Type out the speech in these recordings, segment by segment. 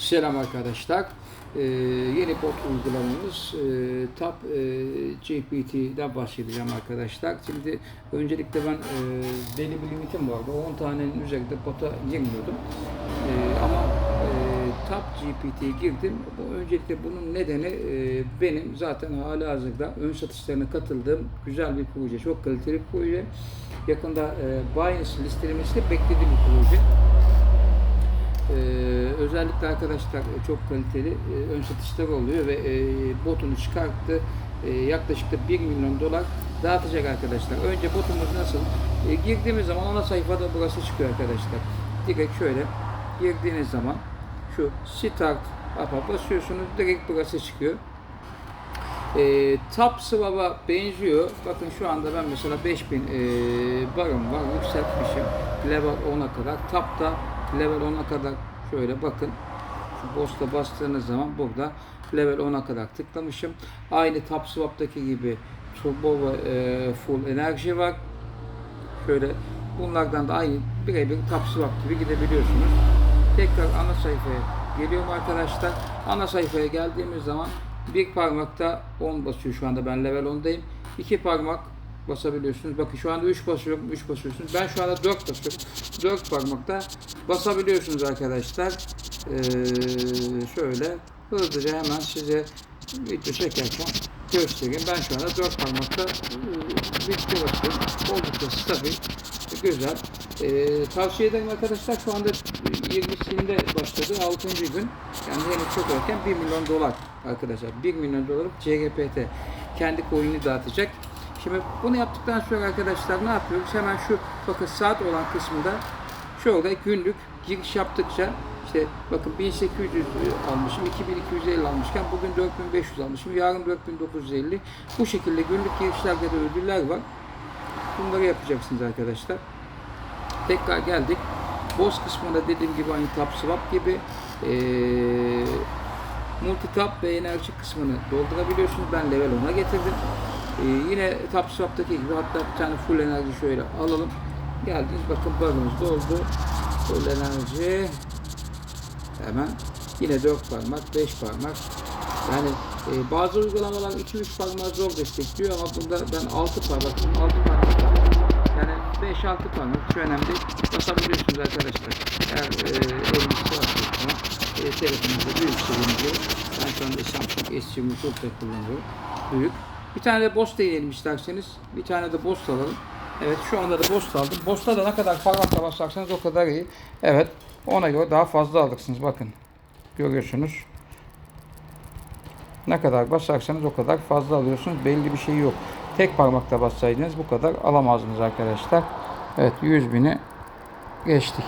Selam arkadaşlar. Ee, yeni bot uygulamamız e, TAP e, GPT'den bahsedeceğim arkadaşlar. Şimdi öncelikle ben e, belli bir limitim vardı. 10 tanenin üzerinde bota girmiyordum. E, ama e, TAP GPT'ye girdim. Bu, öncelikle bunun nedeni e, benim zaten hala hazırda ön satışlarına katıldığım güzel bir proje. Çok kaliteli bir proje. Yakında e, Binance listelemesi beklediğim bir proje. Ee, özellikle arkadaşlar çok kaliteli e, ön satışlar oluyor ve e, botunu çıkarttı. E, yaklaşık da 1 milyon dolar dağıtacak arkadaşlar. Önce botumuz nasıl? E, girdiğimiz zaman ana sayfada burası çıkıyor arkadaşlar. Direkt şöyle girdiğiniz zaman şu start up'a basıyorsunuz. Direkt burası çıkıyor. E, Top Swap'a benziyor. Bakın şu anda ben mesela 5000 e, barım var. Yükseltmişim. Level 10'a kadar. Tap'ta level 10'a kadar şöyle bakın. Şu boss'ta bastığınız zaman burada level 10'a kadar tıklamışım. Aynı Top Swap'taki gibi turbo ve e, full enerji var. Şöyle bunlardan da aynı birebir Top Swap gibi gidebiliyorsunuz. Tekrar ana sayfaya geliyorum arkadaşlar. Ana sayfaya geldiğimiz zaman bir parmakta 10 basıyor şu anda ben level 10'dayım. İki parmak basabiliyorsunuz. Bakın şu anda 3 basıyorum, 3 basıyorsunuz. Ben şu anda 4 basıyorum. 4 parmakta basabiliyorsunuz arkadaşlar. Ee, şöyle hızlıca hemen size video çekerken göstereyim. Ben şu anda 4 parmakta e, bitti basıyorum. Oldukça stabil, güzel. Ee, tavsiye ederim arkadaşlar. Şu anda 20'sinde başladı. 6. gün. Yani henüz çok erken 1 milyon dolar arkadaşlar. 1 milyon dolarlık CGPT kendi coin'i dağıtacak. Şimdi bunu yaptıktan sonra arkadaşlar ne yapıyoruz? Hemen şu bakın saat olan kısmında şurada günlük giriş yaptıkça işte bakın 1800 almışım, 2250 almışken bugün 4500 almışım, yarın 4950. Bu şekilde günlük girişlerde de ödüller var. Bunları yapacaksınız arkadaşlar. Tekrar geldik. Boss kısmında dediğim gibi aynı Tap Swap gibi ee, multitap ve enerji kısmını doldurabiliyorsunuz. Ben level 10'a getirdim. Ee, yine Tap Swap'taki gibi hatta bir tane full enerji şöyle alalım. Geldiniz bakın barımız doldu. Full enerji hemen yine 4 parmak 5 parmak yani e, bazı uygulamalar 2-3 parmağı zor destekliyor ama bunda ben 6 parmak 6 parmak yani 5-6 parmak şu önemli basabiliyorsunuz arkadaşlar. Eğer e, eliniz sığarsa e, telefonunuzda büyük dediğim ben şu anda Samsung S20 çok da kullanıyorum. Büyük. Bir tane de Boss deneyelim isterseniz. Bir tane de Boss alalım. Evet şu anda da Boss aldım. Boss'ta da ne kadar parmakla basarsanız o kadar iyi. Evet ona göre daha fazla alırsınız. Bakın görüyorsunuz. Ne kadar basarsanız o kadar fazla alıyorsunuz. Belli bir şey yok. Tek parmakla bassaydınız bu kadar alamazdınız arkadaşlar. Evet 100 bini geçtik.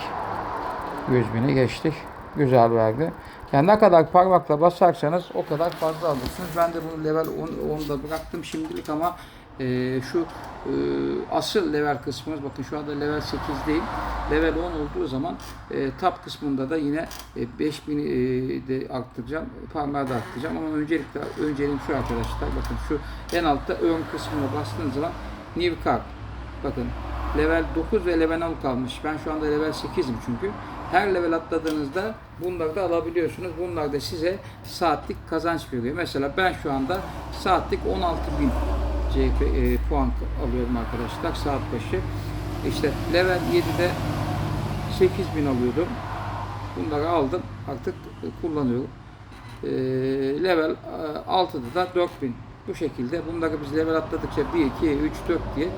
100 bini geçtik. Güzel verdi. Yani ne kadar parmakla basarsanız o kadar fazla alırsınız. Ben de bunu level 10, 10'da bıraktım şimdilik ama e, şu e, asıl level kısmımız bakın şu anda level 8 değil. Level 10 olduğu zaman e, top kısmında da yine e, 5000'i e, de arttıracağım. Parmağı da arttıracağım ama öncelikle önceliğim şu arkadaşlar. Bakın şu en altta ön kısmına bastığınız zaman new card. Bakın level 9 ve level 10 kalmış. Ben şu anda level 8'im çünkü. Her level atladığınızda bunları da alabiliyorsunuz. Bunlar da size saatlik kazanç veriyor. Mesela ben şu anda saatlik 16.000 CP e, puan alıyorum arkadaşlar saat başı. İşte level 7'de 8000 alıyordum. Bunları aldım. Artık e, kullanıyorum. E, level e, 6'da da 4000. Bu şekilde bunları biz level atladıkça 1, 2, 3, 4 diye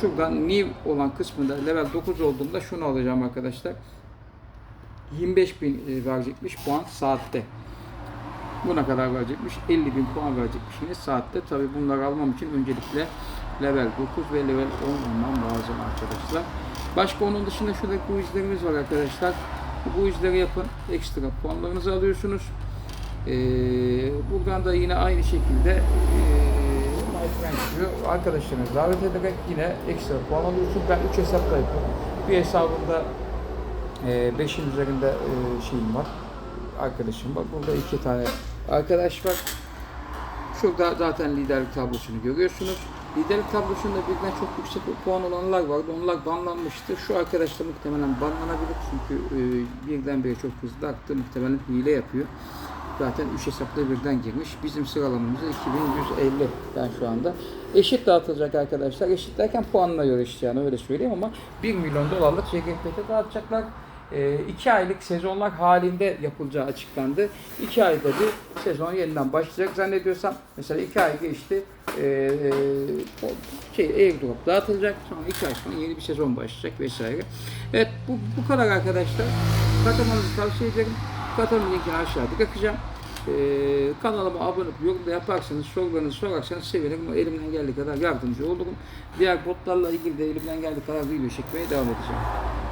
şuradan new olan kısmında level 9 olduğunda şunu alacağım arkadaşlar. 25 bin e, verecekmiş puan saatte. Buna kadar verecekmiş. 50 bin puan verecekmişsiniz saatte. Tabi bunları almam için öncelikle level 9 ve level 10 olmam lazım arkadaşlar. Başka onun dışında şurada quizlerimiz var arkadaşlar. Bu quizleri yapın. Ekstra puanlarınızı alıyorsunuz. Ee, buradan da yine aynı şekilde e. Arkadaşlarınızı davet ederek yine ekstra puan alıyorsunuz. Ben 3 hesapla yapıyorum. Bir hesabımda 5'in üzerinde e, şeyim var. Arkadaşım var. Burada iki tane arkadaş var. Şurada zaten liderlik tablosunu görüyorsunuz. Liderlik tablosunda birden çok yüksek puan olanlar vardı. Onlar banlanmıştı. Şu arkadaş da muhtemelen banlanabilir çünkü e, birdenbire çok hızlı aktı. Muhtemelen hile yapıyor. Zaten 3 hesapla birden girmiş. Bizim sıralamamız 2150 ben şu anda. Eşit dağıtılacak arkadaşlar. Eşit derken puanla göre yani öyle söyleyeyim ama 1 milyon dolarlık CGPT dağıtacaklar. 2 aylık sezonlar halinde yapılacağı açıklandı. 2 ayda bir sezon yeniden başlayacak zannediyorsam. Mesela 2 ay geçti. E, o şey airdrop dağıtılacak. Sonra 2 ay sonra yeni bir sezon başlayacak vesaire. Evet bu, bu kadar arkadaşlar. Katılmanızı tavsiye ederim. Katılım linkini aşağıda bırakacağım. Ee, kanalıma abone olup yorum yaparsanız, sorularınızı sorarsanız sevinirim. Elimden geldiği kadar yardımcı olurum. Diğer botlarla ilgili de elimden geldiği kadar video çekmeye devam edeceğim.